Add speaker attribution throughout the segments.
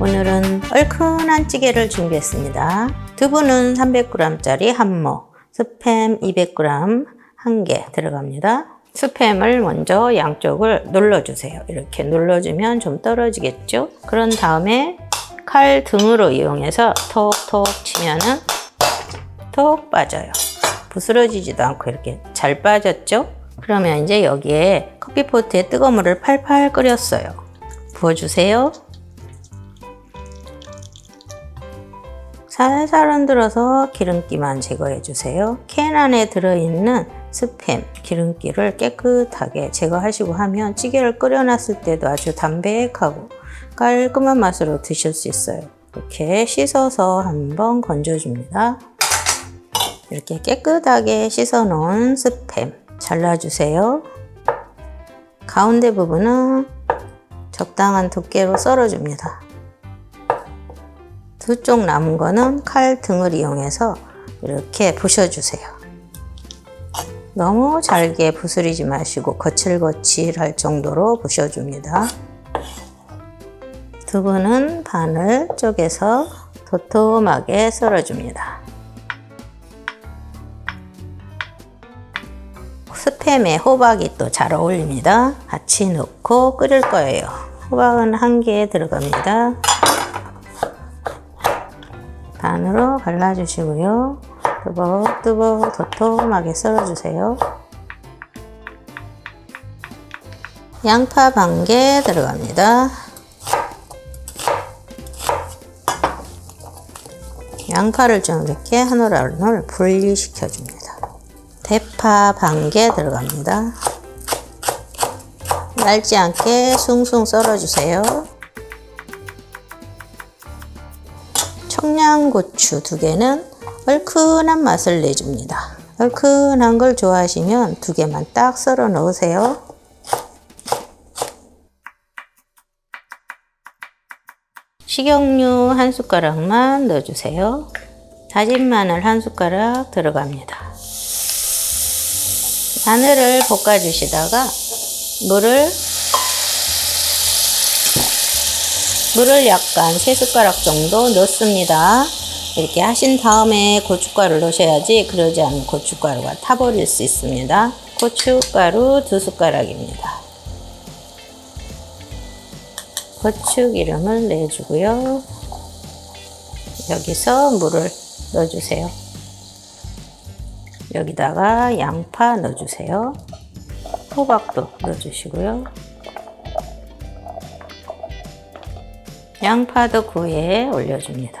Speaker 1: 오늘은 얼큰한 찌개를 준비했습니다. 두부는 300g짜리 한모, 스팸 200g 한 개 들어갑니다. 스팸을 먼저 양쪽을 눌러주세요. 이렇게 눌러주면 좀 떨어지겠죠? 그런 다음에 칼 등으로 이용해서 톡톡 치면은 톡 빠져요. 부스러지지도 않고 이렇게 잘 빠졌죠? 그러면 이제 여기에 커피포트에 뜨거운 물을 팔팔 끓였어요. 부어주세요. 살살 흔들어서 기름기만 제거해 주세요. 캔 안에 들어있는 스팸, 기름기를 깨끗하게 제거하시고 하면 찌개를 끓여놨을 때도 아주 담백하고 깔끔한 맛으로 드실 수 있어요. 이렇게 씻어서 한번 건져줍니다. 이렇게 깨끗하게 씻어 놓은 스팸 잘라주세요. 가운데 부분은 적당한 두께로 썰어줍니다. 두쪽 남은 거는 칼 등을 이용해서 이렇게 부셔주세요. 너무 잘게 부스리지 마시고 거칠거칠할 정도로 부셔줍니다. 두부는 반을 쪼개서 도톰하게 썰어줍니다. 스팸에 호박이 또 잘 어울립니다. 같이 넣고 끓일 거예요. 호박은 한 개 들어갑니다. 반으로 갈라주시고요. 뜨벅뜨벅 도톰하게 썰어주세요. 양파 반 개 들어갑니다. 양파를 좀 이렇게 한올 한올 분리시켜줍니다. 대파 반 개 들어갑니다. 얇지 않게 숭숭 썰어주세요. 청양고추 두 개는 얼큰한 맛을 내줍니다. 얼큰한 걸 좋아하시면 두 개만 딱 썰어 넣으세요. 식용유 한 숟가락만 넣어주세요. 다진 마늘 한 숟가락 들어갑니다. 마늘을 볶아주시다가 물을 물을 약간 3숟가락 정도 넣습니다. 이렇게 하신 다음에 고춧가루를 넣으셔야지 그러지 않으면 고춧가루가 타버릴 수 있습니다. 고춧가루 2숟가락입니다. 고추기름을 내주고요. 여기서 물을 넣어주세요. 여기다가 양파 넣어주세요. 호박도 넣어주시고요. 양파도 구에 올려줍니다.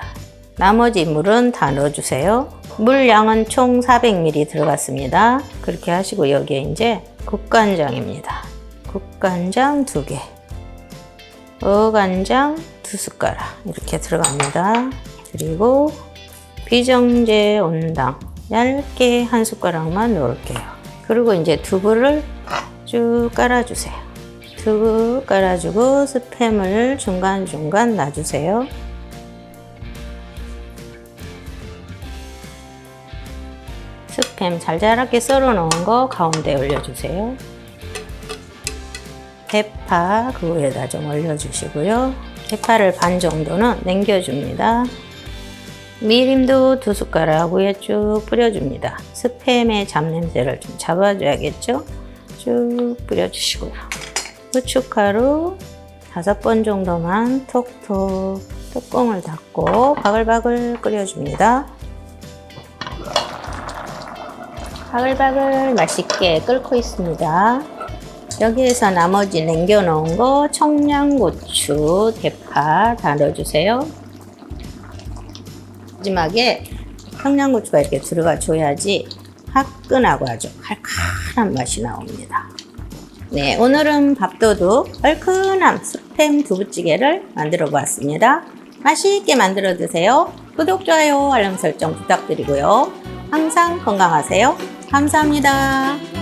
Speaker 1: 나머지 물은 다 넣어주세요. 물 양은 총 400ml 들어갔습니다. 그렇게 하시고 여기에 이제 국간장입니다. 국간장 2개, 어간장 2숟가락 이렇게 들어갑니다. 그리고 비정제 온당 얇게 한 숟가락만 넣을게요. 그리고 이제 두부를 쭉 깔아주세요. 두부 깔아주고 스팸을 중간중간 놔주세요. 스팸 잘잘하게 썰어 놓은 거 가운데 올려주세요. 대파 그 위에다 좀 올려주시고요. 대파를 반 정도는 남겨줍니다. 미림도 두 숟가락 위에 쭉 뿌려줍니다. 스팸의 잡냄새를 좀 잡아줘야겠죠? 쭉 뿌려주시고요. 후춧가루 다섯 번 정도만 톡톡 뚜껑을 닫고 바글바글 끓여줍니다. 바글바글 맛있게 끓고 있습니다. 여기에서 나머지 남겨놓은 거 청양고추, 대파 다 넣어주세요. 마지막에 청양고추가 이렇게 들어가 줘야지 화끈하고 아주 칼칼한 맛이 나옵니다. 네, 오늘은 밥도둑 얼큰함 스팸 두부찌개를 만들어 보았습니다. 맛있게 만들어 드세요. 구독, 좋아요, 알람 설정 부탁드리고요. 항상 건강하세요. 감사합니다.